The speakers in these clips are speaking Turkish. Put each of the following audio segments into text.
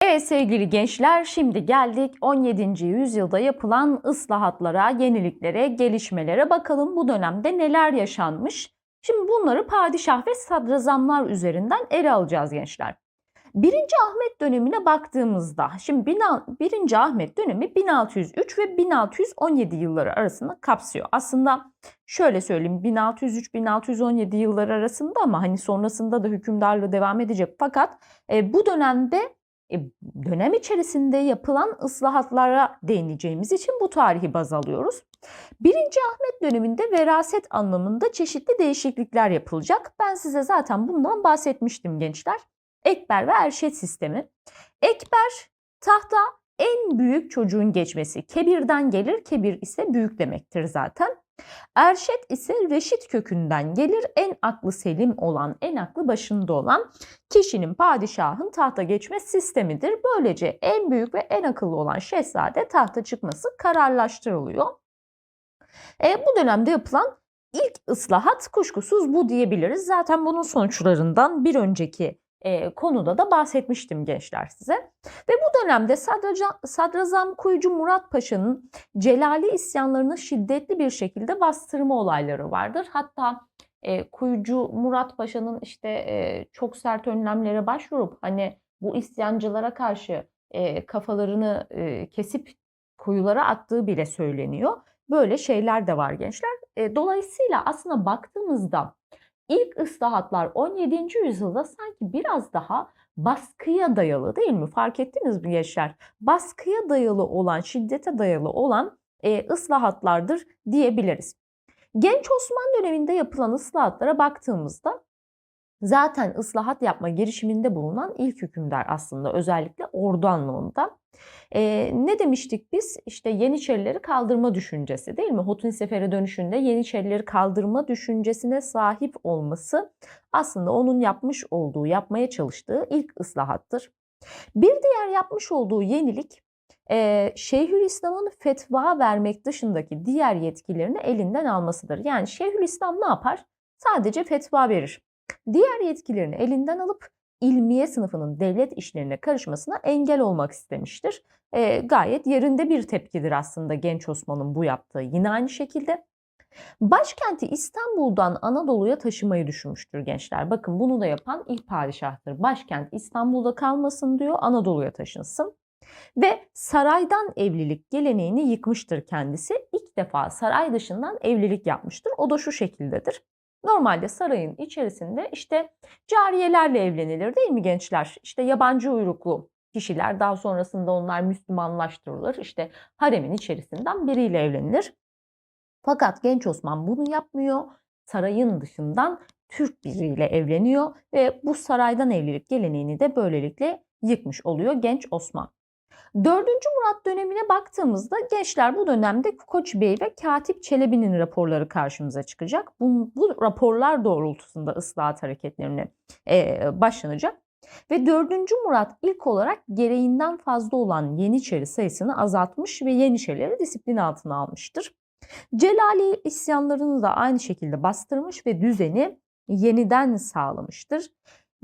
Evet sevgili gençler şimdi geldik 17. yüzyılda yapılan ıslahatlara, yeniliklere, gelişmelere bakalım bu dönemde neler yaşanmış. Şimdi bunları padişah ve sadrazamlar üzerinden ele alacağız gençler. 1. Ahmet dönemine baktığımızda, şimdi 1. Ahmet dönemi 1603 ve 1617 yılları arasında kapsıyor. Aslında şöyle söyleyeyim 1603-1617 yılları arasında ama hani sonrasında da hükümdarlığı devam edecek. Fakat e, bu dönemde e, dönem içerisinde yapılan ıslahatlara değineceğimiz için bu tarihi baz alıyoruz. 1. Ahmet döneminde veraset anlamında çeşitli değişiklikler yapılacak. Ben size zaten bundan bahsetmiştim gençler. Ekber ve Erşet sistemi. Ekber tahta en büyük çocuğun geçmesi. Kebirden gelir, kebir ise büyük demektir zaten. Erşet ise reşit kökünden gelir. En aklı selim olan, en aklı başında olan kişinin padişahın tahta geçme sistemidir. Böylece en büyük ve en akıllı olan şehzade tahta çıkması kararlaştırılıyor. E, bu dönemde yapılan ilk ıslahat kuşkusuz bu diyebiliriz. Zaten bunun sonuçlarından bir önceki e, konuda da bahsetmiştim gençler size. Ve bu dönemde Sadrazam, Sadrazam Kuyucu Murat Paşa'nın Celali isyanlarını şiddetli bir şekilde bastırma olayları vardır. Hatta e, Kuyucu Murat Paşa'nın işte e, çok sert önlemlere başvurup hani bu isyancılara karşı e, kafalarını e, kesip kuyulara attığı bile söyleniyor. Böyle şeyler de var gençler. E, dolayısıyla aslında baktığımızda İlk ıslahatlar 17. yüzyılda sanki biraz daha baskıya dayalı değil mi? Fark ettiniz mi gençler? Baskıya dayalı olan, şiddete dayalı olan e, ıslahatlardır diyebiliriz. Genç Osman döneminde yapılan ıslahatlara baktığımızda zaten ıslahat yapma girişiminde bulunan ilk hükümdar aslında özellikle ordu anlamında. Ee, ne demiştik biz? İşte Yeniçerileri kaldırma düşüncesi değil mi? Hotun Sefer'e dönüşünde Yeniçerileri kaldırma düşüncesine sahip olması aslında onun yapmış olduğu, yapmaya çalıştığı ilk ıslahattır. Bir diğer yapmış olduğu yenilik e, Şeyhülislam'ın fetva vermek dışındaki diğer yetkilerini elinden almasıdır. Yani Şeyhülislam ne yapar? Sadece fetva verir. Diğer yetkilerini elinden alıp ilmiye sınıfının devlet işlerine karışmasına engel olmak istemiştir. E, gayet yerinde bir tepkidir aslında Genç Osman'ın bu yaptığı. Yine aynı şekilde başkenti İstanbul'dan Anadolu'ya taşımayı düşünmüştür gençler. Bakın bunu da yapan ilk padişahtır. Başkent İstanbul'da kalmasın diyor, Anadolu'ya taşınsın. Ve saraydan evlilik geleneğini yıkmıştır kendisi. İlk defa saray dışından evlilik yapmıştır. O da şu şekildedir. Normalde sarayın içerisinde işte cariyelerle evlenilir değil mi gençler? İşte yabancı uyruklu kişiler daha sonrasında onlar Müslümanlaştırılır. İşte haremin içerisinden biriyle evlenilir. Fakat genç Osman bunu yapmıyor. Sarayın dışından Türk biriyle evleniyor ve bu saraydan evlilik geleneğini de böylelikle yıkmış oluyor genç Osman. 4. Murat dönemine baktığımızda gençler bu dönemde Koç Bey ve Katip Çelebi'nin raporları karşımıza çıkacak. Bu, bu raporlar doğrultusunda ıslahat hareketlerine e, başlanacak. Ve 4. Murat ilk olarak gereğinden fazla olan Yeniçeri sayısını azaltmış ve Yeniçerileri disiplin altına almıştır. Celali isyanlarını da aynı şekilde bastırmış ve düzeni yeniden sağlamıştır.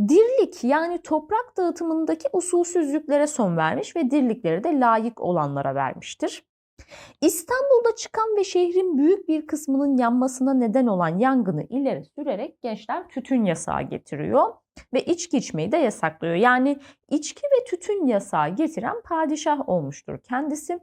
Dirlik yani toprak dağıtımındaki usulsüzlüklere son vermiş ve dirlikleri de layık olanlara vermiştir. İstanbul'da çıkan ve şehrin büyük bir kısmının yanmasına neden olan yangını ileri sürerek gençler tütün yasağı getiriyor ve içki içmeyi de yasaklıyor. Yani içki ve tütün yasağı getiren padişah olmuştur kendisi.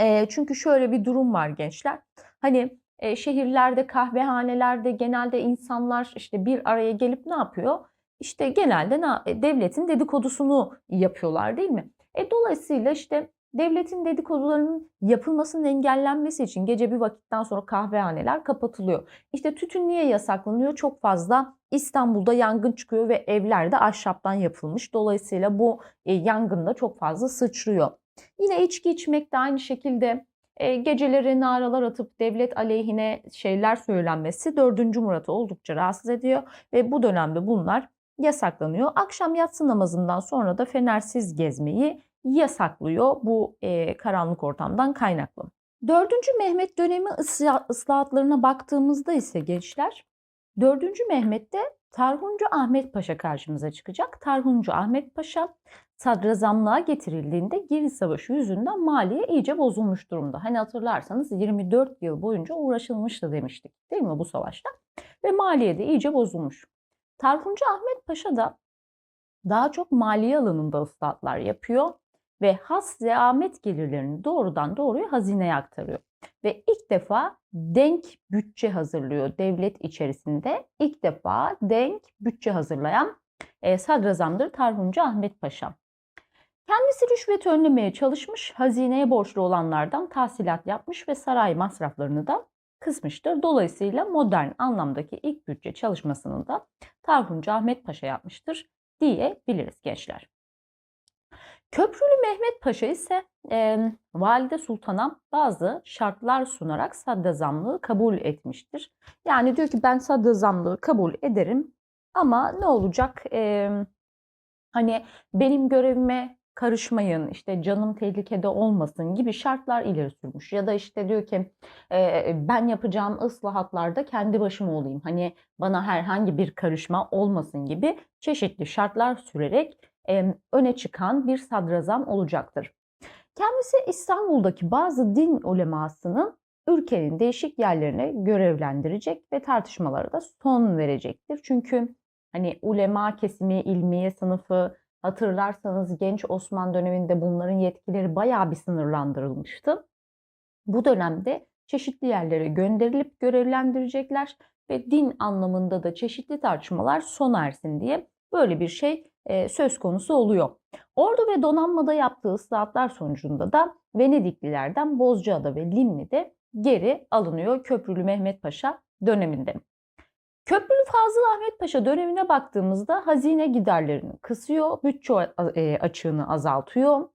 E, çünkü şöyle bir durum var gençler. Hani e, şehirlerde, kahvehanelerde genelde insanlar işte bir araya gelip ne yapıyor? İşte genelde e, devletin dedikodusunu yapıyorlar değil mi? E dolayısıyla işte devletin dedikodularının yapılmasının engellenmesi için gece bir vakitten sonra kahvehaneler kapatılıyor. İşte tütün niye yasaklanıyor? Çok fazla İstanbul'da yangın çıkıyor ve evlerde ahşaptan yapılmış. Dolayısıyla bu e, yangın da çok fazla sıçrıyor. Yine içki içmek de aynı şekilde e, geceleri naralar atıp devlet aleyhine şeyler söylenmesi 4. Murat'ı oldukça rahatsız ediyor ve bu dönemde bunlar yasaklanıyor. Akşam yatsı namazından sonra da fenersiz gezmeyi yasaklıyor bu e, karanlık ortamdan kaynaklı. 4. Mehmet dönemi ıslahatlarına baktığımızda ise gençler 4. Mehmet'te Tarhuncu Ahmet Paşa karşımıza çıkacak. Tarhuncu Ahmet Paşa sadrazamlığa getirildiğinde Girit Savaşı yüzünden maliye iyice bozulmuş durumda. Hani hatırlarsanız 24 yıl boyunca uğraşılmıştı demiştik değil mi bu savaşta? Ve maliye de iyice bozulmuş. Tarhuncu Ahmet Paşa da daha çok maliye alanında ıslahatlar yapıyor ve has zaamet gelirlerini doğrudan doğruya hazineye aktarıyor. Ve ilk defa denk bütçe hazırlıyor devlet içerisinde. İlk defa denk bütçe hazırlayan e, sadrazamdır Tarhuncu Ahmet Paşa. Kendisi rüşvet önlemeye çalışmış, hazineye borçlu olanlardan tahsilat yapmış ve saray masraflarını da kısmıştır. Dolayısıyla modern anlamdaki ilk bütçe çalışmasını da Tarhuncu Ahmet Paşa yapmıştır diyebiliriz gençler. Köprülü Mehmet Paşa ise e, Valide Sultan'a bazı şartlar sunarak sadrazamlığı kabul etmiştir. Yani diyor ki ben sadrazamlığı kabul ederim ama ne olacak? E, hani benim görevime karışmayın, işte canım tehlikede olmasın gibi şartlar ileri sürmüş. Ya da işte diyor ki ben yapacağım ıslahatlarda kendi başıma olayım. Hani bana herhangi bir karışma olmasın gibi çeşitli şartlar sürerek öne çıkan bir sadrazam olacaktır. Kendisi İstanbul'daki bazı din ulemasını ülkenin değişik yerlerine görevlendirecek ve tartışmalara da son verecektir. Çünkü hani ulema kesimi, ilmiye sınıfı hatırlarsanız genç Osman döneminde bunların yetkileri bayağı bir sınırlandırılmıştı. Bu dönemde çeşitli yerlere gönderilip görevlendirecekler ve din anlamında da çeşitli tartışmalar sona ersin diye böyle bir şey e, söz konusu oluyor. Ordu ve donanmada yaptığı ıslahatlar sonucunda da Venediklilerden Bozcaada ve Limni'de geri alınıyor Köprülü Mehmet Paşa döneminde. Köprülü Fazıl Ahmet Paşa dönemine baktığımızda hazine giderlerini kısıyor, bütçe e, açığını azaltıyor,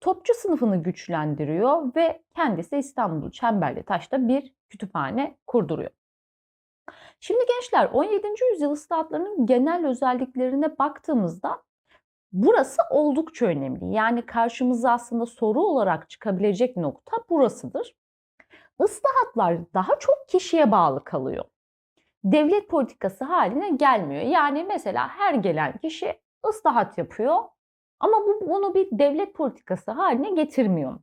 topçu sınıfını güçlendiriyor ve kendisi İstanbul Çemberli Taş'ta bir kütüphane kurduruyor. Şimdi gençler 17. yüzyıl ıslahatlarının genel özelliklerine baktığımızda burası oldukça önemli. Yani karşımıza aslında soru olarak çıkabilecek nokta burasıdır. Islahatlar daha çok kişiye bağlı kalıyor. Devlet politikası haline gelmiyor. Yani mesela her gelen kişi ıslahat yapıyor ama bu bunu bir devlet politikası haline getirmiyor.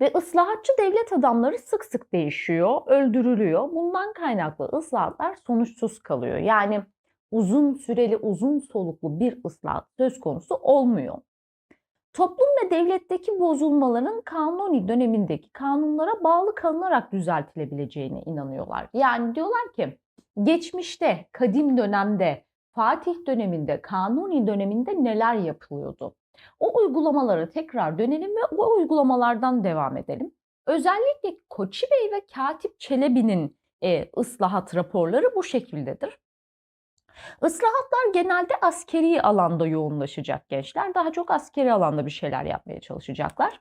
Ve ıslahatçı devlet adamları sık sık değişiyor, öldürülüyor. Bundan kaynaklı ıslahatlar sonuçsuz kalıyor. Yani uzun süreli, uzun soluklu bir ıslahat söz konusu olmuyor. Toplum ve devletteki bozulmaların kanuni dönemindeki kanunlara bağlı kalınarak düzeltilebileceğine inanıyorlar. Yani diyorlar ki geçmişte, kadim dönemde, Fatih döneminde, kanuni döneminde neler yapılıyordu? O uygulamalara tekrar dönelim ve o uygulamalardan devam edelim. Özellikle Koçi Bey ve Katip Çelebi'nin e, ıslahat raporları bu şekildedir. Islahatlar genelde askeri alanda yoğunlaşacak gençler. Daha çok askeri alanda bir şeyler yapmaya çalışacaklar.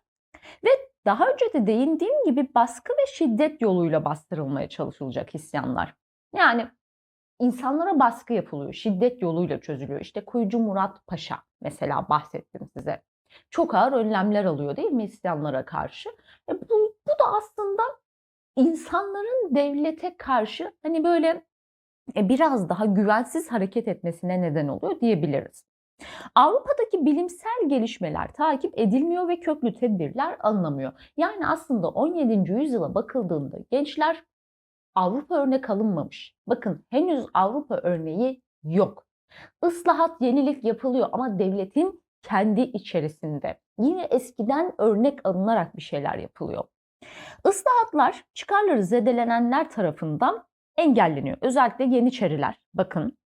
Ve daha önce de değindiğim gibi baskı ve şiddet yoluyla bastırılmaya çalışılacak isyanlar. Yani insanlara baskı yapılıyor, şiddet yoluyla çözülüyor. İşte Kuyucu Murat Paşa mesela bahsettim size. Çok ağır önlemler alıyor değil mi isyanlara karşı? E bu, bu da aslında insanların devlete karşı hani böyle biraz daha güvensiz hareket etmesine neden oluyor diyebiliriz. Avrupa'daki bilimsel gelişmeler takip edilmiyor ve köklü tedbirler alınamıyor. Yani aslında 17. yüzyıla bakıldığında gençler Avrupa örnek alınmamış. Bakın henüz Avrupa örneği yok. Islahat, yenilik yapılıyor ama devletin kendi içerisinde. Yine eskiden örnek alınarak bir şeyler yapılıyor. Islahatlar çıkarları zedelenenler tarafından engelleniyor. Özellikle Yeniçeriler. Bakın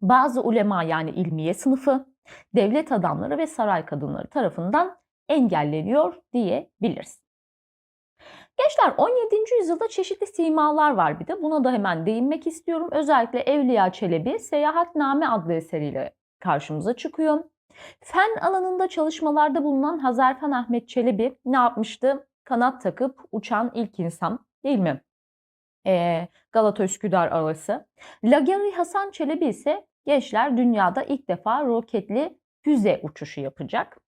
bazı ulema yani ilmiye sınıfı, devlet adamları ve saray kadınları tarafından engelleniyor diyebiliriz. Gençler 17. yüzyılda çeşitli simalar var bir de. Buna da hemen değinmek istiyorum. Özellikle Evliya Çelebi Seyahatname adlı eseriyle karşımıza çıkıyor. Fen alanında çalışmalarda bulunan Hazarfen Ahmet Çelebi ne yapmıştı? Kanat takıp uçan ilk insan değil mi? Ee, Galata Üsküdar arası. Lagari Hasan Çelebi ise gençler dünyada ilk defa roketli füze uçuşu yapacak.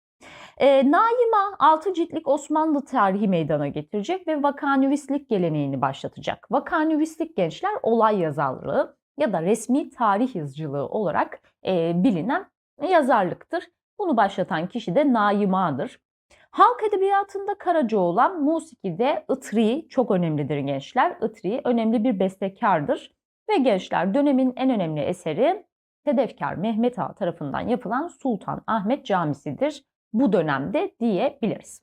E, Naima 6 ciltlik Osmanlı tarihi meydana getirecek ve vakanüvislik geleneğini başlatacak. Vakanüvislik gençler olay yazarlığı ya da resmi tarih yazıcılığı olarak e, bilinen yazarlıktır. Bunu başlatan kişi de Naima'dır. Halk edebiyatında karaca olan musikide Itri çok önemlidir gençler. Itri önemli bir bestekardır. Ve gençler dönemin en önemli eseri Sedefkar Mehmet Ağa tarafından yapılan Sultan Ahmet Camisi'dir bu dönemde diyebiliriz.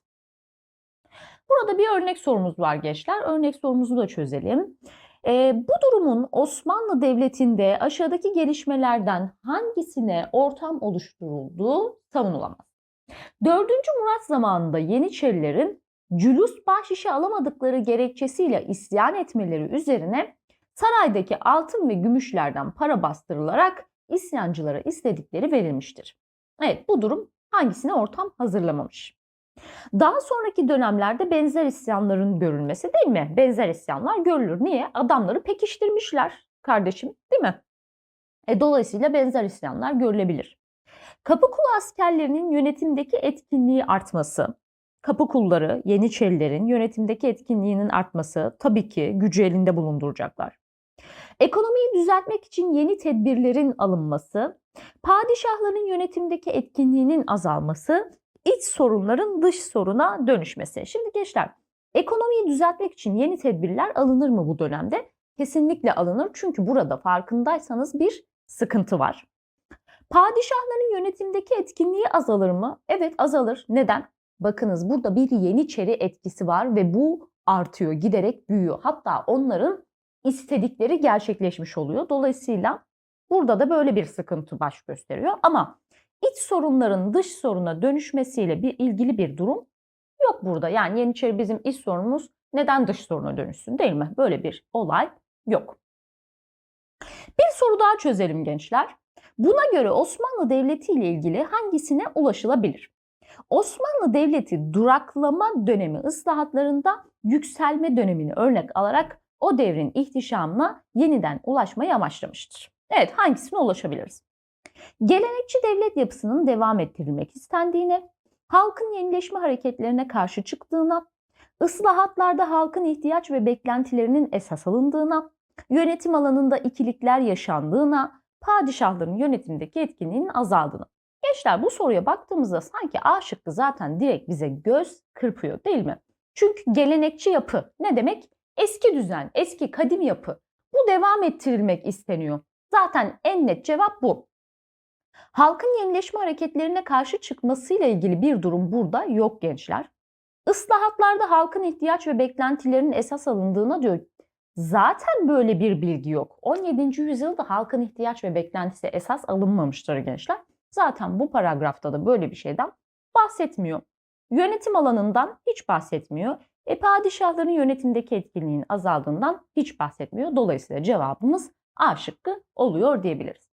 Burada bir örnek sorumuz var gençler. Örnek sorumuzu da çözelim. Ee, bu durumun Osmanlı Devleti'nde aşağıdaki gelişmelerden hangisine ortam oluşturulduğu savunulamaz. 4. Murat zamanında Yeniçerilerin cülus bahşişi alamadıkları gerekçesiyle isyan etmeleri üzerine saraydaki altın ve gümüşlerden para bastırılarak isyancılara istedikleri verilmiştir. Evet bu durum hangisine ortam hazırlamamış. Daha sonraki dönemlerde benzer isyanların görülmesi değil mi? Benzer isyanlar görülür. Niye? Adamları pekiştirmişler kardeşim değil mi? E, dolayısıyla benzer isyanlar görülebilir. Kapıkulu askerlerinin yönetimdeki etkinliği artması, Kapıkulları, Yeniçerilerin yönetimdeki etkinliğinin artması tabii ki gücü elinde bulunduracaklar. Ekonomiyi düzeltmek için yeni tedbirlerin alınması, padişahların yönetimdeki etkinliğinin azalması, iç sorunların dış soruna dönüşmesi. Şimdi gençler, ekonomiyi düzeltmek için yeni tedbirler alınır mı bu dönemde? Kesinlikle alınır çünkü burada farkındaysanız bir sıkıntı var. Padişahların yönetimdeki etkinliği azalır mı? Evet azalır. Neden? Bakınız burada bir Yeniçeri etkisi var ve bu artıyor, giderek büyüyor. Hatta onların istedikleri gerçekleşmiş oluyor. Dolayısıyla burada da böyle bir sıkıntı baş gösteriyor. Ama iç sorunların dış soruna dönüşmesiyle bir ilgili bir durum yok burada. Yani Yeniçeri bizim iç sorunumuz neden dış soruna dönüşsün değil mi? Böyle bir olay yok. Bir soru daha çözelim gençler. Buna göre Osmanlı Devleti ile ilgili hangisine ulaşılabilir? Osmanlı Devleti duraklama dönemi ıslahatlarında yükselme dönemini örnek alarak o devrin ihtişamına yeniden ulaşmayı amaçlamıştır. Evet hangisine ulaşabiliriz? Gelenekçi devlet yapısının devam ettirilmek istendiğine, halkın yenileşme hareketlerine karşı çıktığına, ıslahatlarda halkın ihtiyaç ve beklentilerinin esas alındığına, yönetim alanında ikilikler yaşandığına, padişahların yönetimdeki etkinliğinin azaldığına. Gençler bu soruya baktığımızda sanki A şıkkı zaten direkt bize göz kırpıyor değil mi? Çünkü gelenekçi yapı ne demek? Eski düzen, eski kadim yapı. Bu devam ettirilmek isteniyor. Zaten en net cevap bu. Halkın yenileşme hareketlerine karşı çıkmasıyla ilgili bir durum burada yok gençler. Islahatlarda halkın ihtiyaç ve beklentilerinin esas alındığına. Zaten böyle bir bilgi yok. 17. yüzyılda halkın ihtiyaç ve beklentisi esas alınmamıştır gençler. Zaten bu paragrafta da böyle bir şeyden bahsetmiyor. Yönetim alanından hiç bahsetmiyor. E padişahların yönetimdeki etkinliğin azaldığından hiç bahsetmiyor. Dolayısıyla cevabımız A şıkkı oluyor diyebiliriz.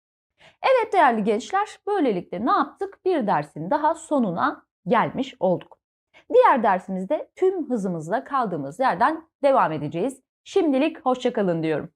Evet değerli gençler böylelikle ne yaptık? Bir dersin daha sonuna gelmiş olduk. Diğer dersimizde tüm hızımızla kaldığımız yerden devam edeceğiz. Şimdilik hoşçakalın diyorum.